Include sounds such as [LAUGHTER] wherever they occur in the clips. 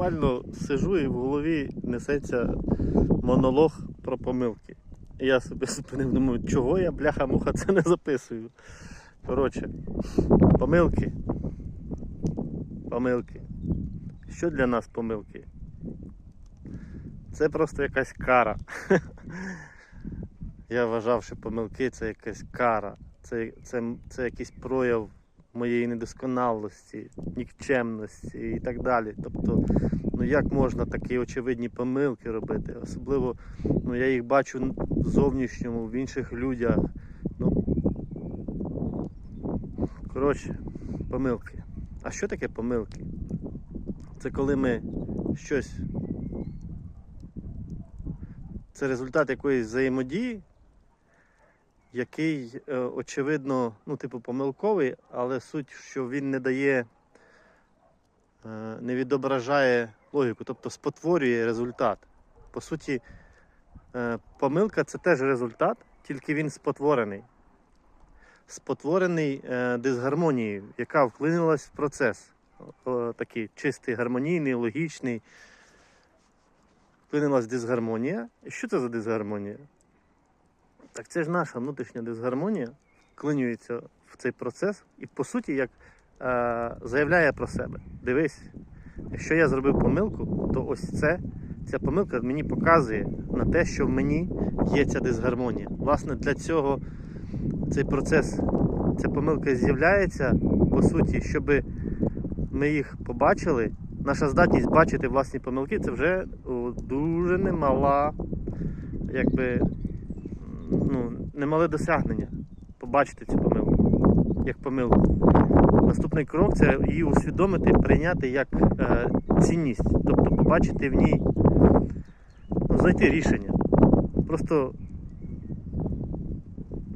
буквально сижу і в голові несеться монолог про помилки. Я собі зупинив, думаю, чого я, бляха-муха, це не записую. Коротше, помилки. Помилки. Що для нас помилки? Це просто якась кара. [LAUGHS] Я вважав, що помилки це якась кара. Це, це, це якийсь прояв моєї недосконалості, нікчемності і так далі. Тобто, ну як можна такі очевидні помилки робити? Особливо ну, я їх бачу в зовнішньому, в інших людях. Ну, коротше, помилки. А що таке помилки? Це коли ми щось. Це результат якоїсь взаємодії, який, е, очевидно, ну, типу, помилковий, але суть, що він не дає, е, не відображає логіку, тобто спотворює результат. По суті, е, помилка це теж результат, тільки він спотворений. Спотворений дисгармонією, яка вклинилась в процес. Такий чистий, гармонійний, логічний. Вклинилась дисгармонія. І що це за дисгармонія? Так це ж наша внутрішня дисгармонія вклинюється в цей процес і, по суті, як е, заявляє про себе. Дивись, якщо я зробив помилку, то ось це, ця помилка мені показує на те, що в мені є ця дисгармонія. Власне, для цього цей процес, ця помилка з'являється, по суті, щоб ми їх побачили. Наша здатність бачити власні помилки це вже дуже немала, якби ну, немале досягнення побачити цю помилку як помилку. Наступний крок це її усвідомити, прийняти як е, цінність, тобто побачити в ній, ну, знайти рішення. Просто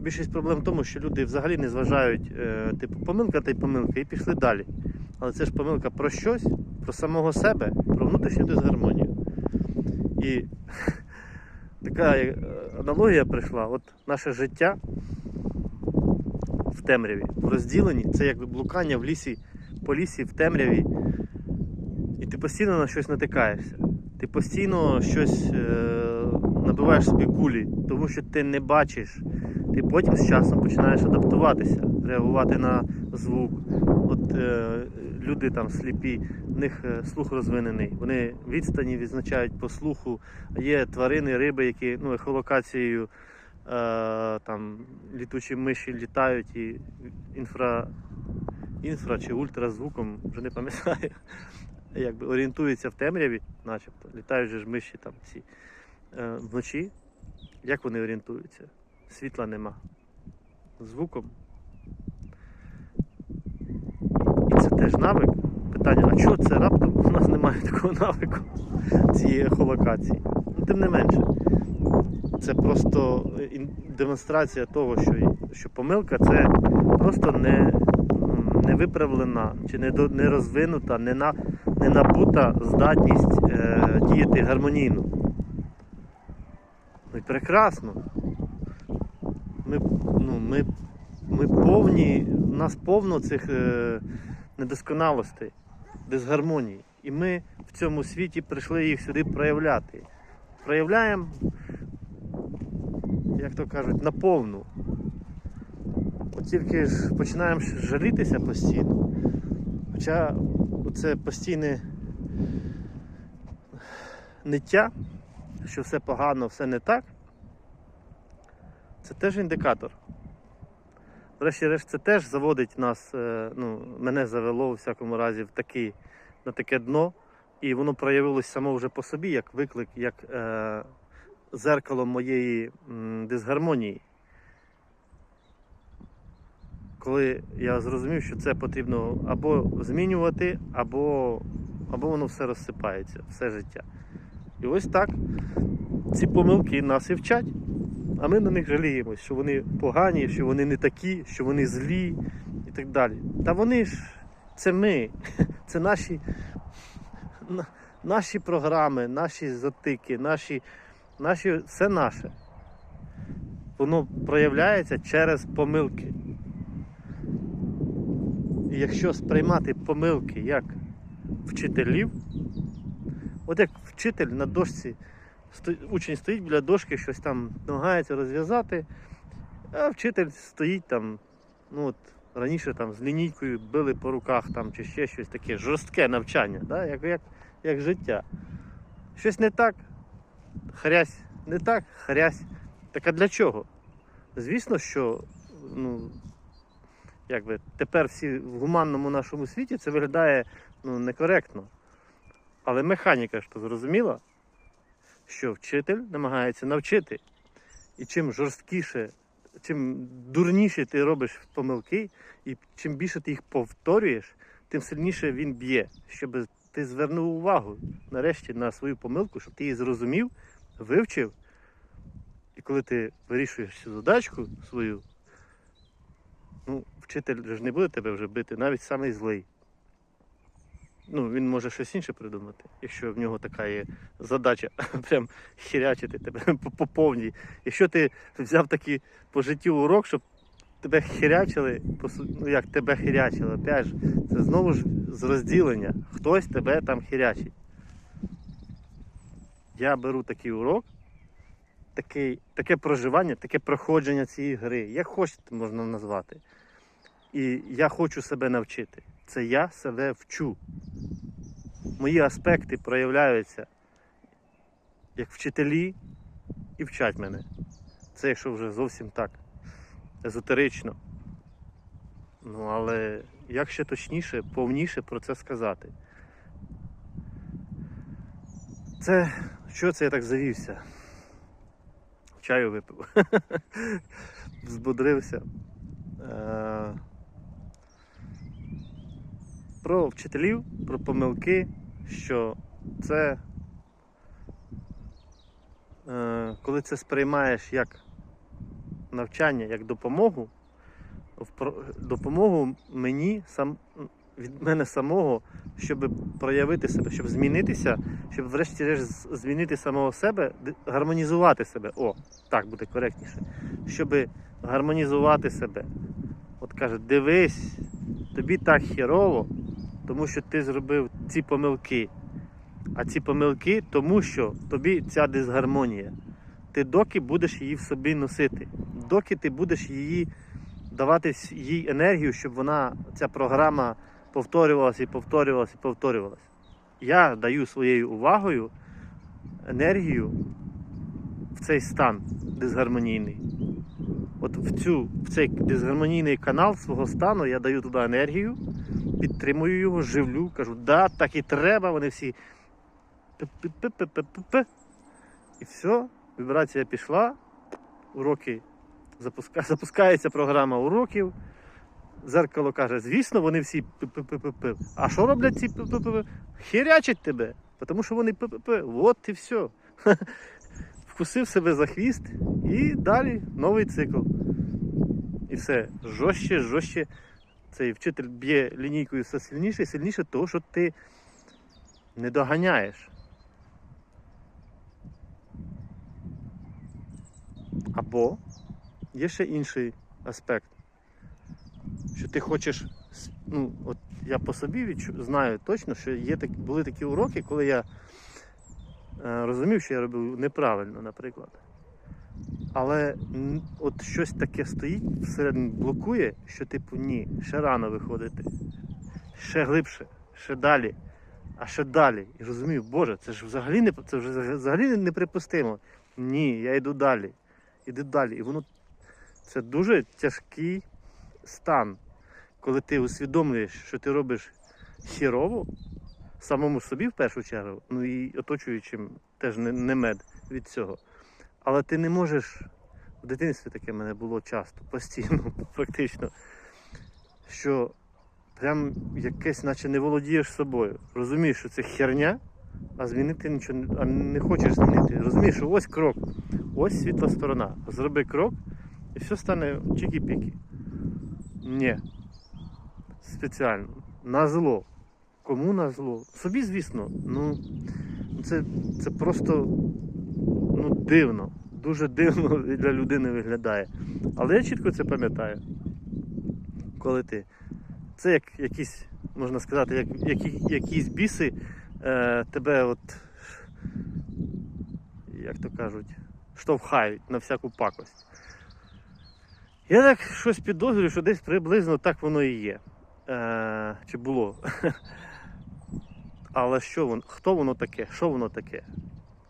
більшість проблем в тому, що люди взагалі не зважають, е, типу, помилка та й помилка, і пішли далі. Але це ж помилка про щось, про самого себе, про внутрішню дисгармонію. І [LAUGHS] така е, аналогія прийшла. От наше життя в темряві, в розділенні, це як блукання в лісі, по лісі в темряві. І ти постійно на щось натикаєшся. Ти постійно щось е, набиваєш собі кулі, тому що ти не бачиш. Ти потім з часом починаєш адаптуватися, реагувати на звук. От е, люди там сліпі, в них е, слух розвинений. Вони відстані відзначають по слуху. Є тварини, риби, які ну, ехолокацією е, там літучі миші літають і інфра, інфра чи ультразвуком, вже не пам'ятаю, [LAUGHS] якби орієнтуються в темряві, начебто. Літають же ж миші там ці е, вночі. Як вони орієнтуються? Світла нема. Звуком. І це теж навик. Питання, а чого це раптом? У нас немає такого навику цієї ехолокації. Ну, тим не менше, це просто демонстрація того, що, що помилка це просто не, не виправлена чи не розвинута, не, на, не набута здатність е, діяти гармонійно. Ну і прекрасно. Ми, ну, ми, ми повні, у нас повно цих е, недосконалостей, дисгармоній. І ми в цьому світі прийшли їх сюди проявляти. Проявляємо, як то кажуть, наповну. От тільки ж починаємо жалітися постійно. Хоча це постійне ниття, що все погано, все не так, це теж індикатор. Врешті-решт, це теж заводить нас, е, ну, мене завело у всякому разі в такий, на таке дно, і воно проявилось само вже по собі, як виклик, як е, зеркало моєї м, дисгармонії. Коли я зрозумів, що це потрібно або змінювати, або, або воно все розсипається, все життя. І ось так ці помилки нас і вчать. А ми на них жаліємось, що вони погані, що вони не такі, що вони злі і так далі. Та вони ж це ми, [LAUGHS] це наші, наші програми, наші затики, наші, наші, все наше. Воно проявляється через помилки. І якщо сприймати помилки як вчителів, От як вчитель на дошці, учень стоїть біля дошки, щось там намагається розв'язати, а вчитель стоїть там, ну от раніше там з лінійкою били по руках там, чи ще щось таке, жорстке навчання, да? як, як, як життя. Щось не так, хрясь, не так, хрясь. Так а для чого? Звісно, що ну, якби, тепер всі в гуманному нашому світі це виглядає ну, некоректно. Але механіка ж то зрозуміла, що вчитель намагається навчити. І чим жорсткіше, чим дурніше ти робиш помилки, і чим більше ти їх повторюєш, тим сильніше він б'є, щоб ти звернув увагу нарешті на свою помилку, щоб ти її зрозумів, вивчив. І коли ти вирішуєш цю задачку свою, ну, вчитель ж не буде тебе вже бити, навіть самий злий. Ну, він може щось інше придумати, якщо в нього така є задача, [LAUGHS] прям хірячити тебе [LAUGHS] по, по повній. Якщо ти взяв такий по життю урок, щоб тебе хірячили, ну як тебе хірячили, опять же, це знову ж з розділення. Хтось тебе там хірячить. Я беру такий урок, такий, таке проживання, таке проходження цієї гри, як хочете можна назвати. І я хочу себе навчити. Це я себе вчу. Мої аспекти проявляються як вчителі і вчать мене. Це якщо вже зовсім так езотерично. Ну, але як ще точніше, повніше про це сказати? Це що це я так завівся? Чаю випив. [LAUGHS] Взбодрився. Про вчителів, про помилки, що це, е, коли це сприймаєш як навчання, як допомогу, допомогу мені сам від мене самого, щоб проявити себе, щоб змінитися, щоб врешті-решт змінити самого себе, гармонізувати себе. О, так буде коректніше. Щоб гармонізувати себе. От каже, дивись, тобі так хірово, тому що ти зробив ці помилки. А ці помилки тому, що тобі ця дисгармонія. Ти доки будеш її в собі носити, доки ти будеш її давати їй енергію, щоб вона, ця програма повторювалася і повторювалася і повторювалася. Я даю своєю увагою енергію в цей стан дисгармонійний. От в, цю, в цей дисгармонійний канал свого стану я даю туди енергію, підтримую його, живлю, кажу, да, так і треба, вони всі. І все, вібрація пішла, уроки запуска... запускається програма уроків. Зеркало каже, звісно, вони всі пи-пи-пи-пи. А що роблять ці пи-пи-пи? Хірячать тебе, тому що вони пи-пи-пи. От і все. [LAUGHS] Вкусив себе за хвіст і далі новий цикл. І все. Жорстче, жорстче. Цей вчитель б'є лінійкою все сильніше і сильніше, того, що ти не доганяєш. Або є ще інший аспект, що ти хочеш, ну, от я по собі відчу, знаю точно, що є були такі уроки, коли я е, розумів, що я робив неправильно, наприклад. Але от щось таке стоїть всередині, блокує, що типу ні, ще рано виходити, ще глибше, ще далі, а ще далі. І розумію, Боже, це ж взагалі не це вже взагалі неприпустимо. Ні, я йду далі. Іди далі. І воно це дуже тяжкий стан, коли ти усвідомлюєш, що ти робиш хірово, самому собі в першу чергу, ну і оточуючим теж не, мед від цього. Але ти не можеш. В дитинстві таке в мене було часто, постійно, [LAUGHS] практично. Що прям якесь, наче не володієш собою. Розумієш, що це херня, а змінити нічого а не хочеш змінити. Розумієш, що ось крок, ось світла сторона. Зроби крок і все стане чікі-пікі. Ні. Спеціально. На зло. Кому на зло? Собі, звісно. Ну, це, це просто ну, дивно. Дуже дивно [LAUGHS] для людини виглядає. Але я чітко це пам'ятаю. Коли ти. Це як якісь, можна сказати, як, які, якісь біси е, тебе от як то кажуть, штовхають на всяку пакость. Я так щось підозрюю, що десь приблизно так воно і є. Е, чи було. [LAUGHS] Але що воно, хто воно таке? Що воно таке?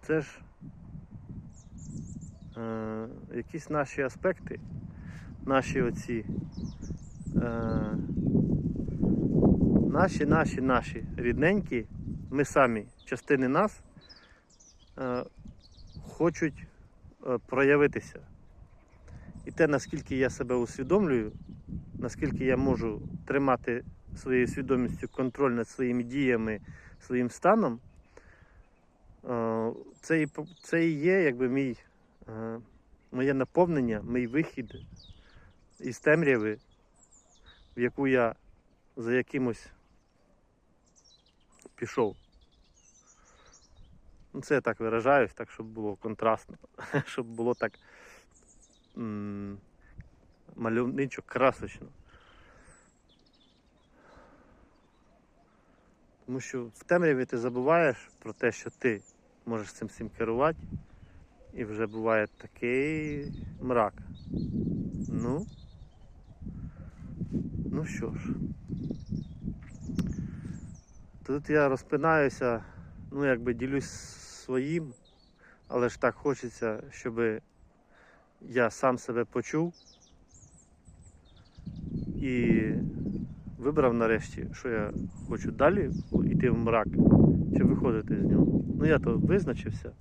Це ж е, якісь наші аспекти, наші оці. Е, наші, наші, наші рідненькі, ми самі, частини нас, е, хочуть е, проявитися. І те, наскільки я себе усвідомлюю, наскільки я можу тримати своєю свідомістю контроль над своїми діями, своїм станом, е, це і, це і є якби мій, моє наповнення, мій вихід із темряви, в яку я за якимось пішов. Ну, це я так виражаюсь, так, щоб було контрастно, [LAUGHS] щоб було так мальовничо, красочно. Тому що в темряві ти забуваєш про те, що ти можеш цим всім керувати, і вже буває такий мрак. Ну, ну що ж. Тут я розпинаюся, ну якби ділюсь своїм, але ж так хочеться, щоб я сам себе почув і вибрав нарешті, що я хочу далі йти в мрак чи виходити з нього. Ну я то визначився,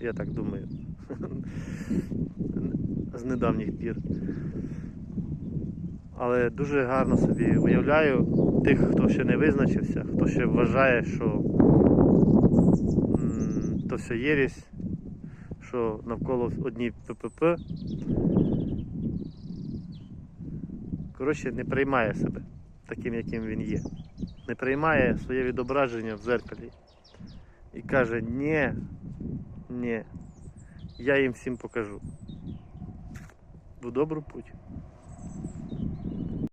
я так думаю, з недавніх пір. Але дуже гарно собі уявляю тих, хто ще не визначився, хто ще вважає, що то все єресь, що навколо одні ППП. Коротше, не приймає себе таким, яким він є. Не приймає своє відображення в зеркалі. І каже, ні, не, Я їм всім покажу. В добру путь.